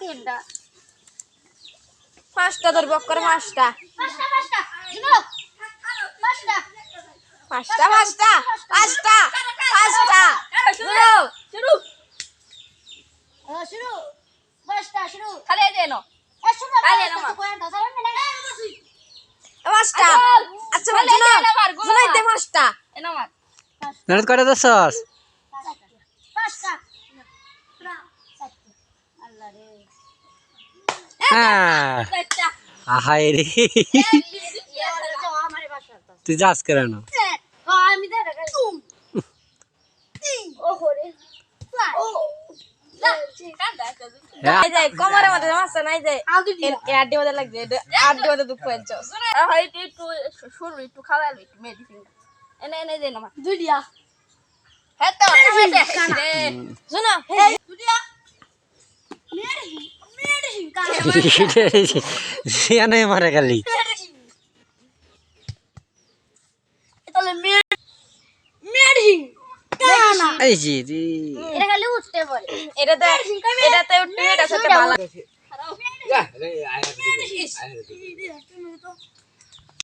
তিনটা পাঁচটা ধরবো করে পাঁচটা। পাঁচটা পাঁচটা। পাঁচটা। পাঁচটা শুরু শুরু শুরু পাঁচটা শুরু খালি এই না আচ্ছা গুলো শুনাইতে মার। পাঁচটা। করে দছস পাঁচটা আল্লাহ রে। হ্যাঁ তুই যাস করে না দে রে তুম ও হরে ও কান্দা একটা হ্যাঁ। এই যে কোমরের মধ্যে মাছটা নাই যে আড্ডি মধ্যে লাগছে আড্ডি মধ্যে দুঃখ হয়েছে একটু শুরু একটু খাওয়ালো একটু মেডিসিন এনে এনে দে না দুই হ্যাঁ তো শুনো দুইয়া মেডিসিন মেডিসিন সিয়ানে মারে খালি তাহলে মেডিসিন না এই যে রে। এটা খালি উঠতে পারে এটা তো এটা তো একটু এটা সাথে ভালো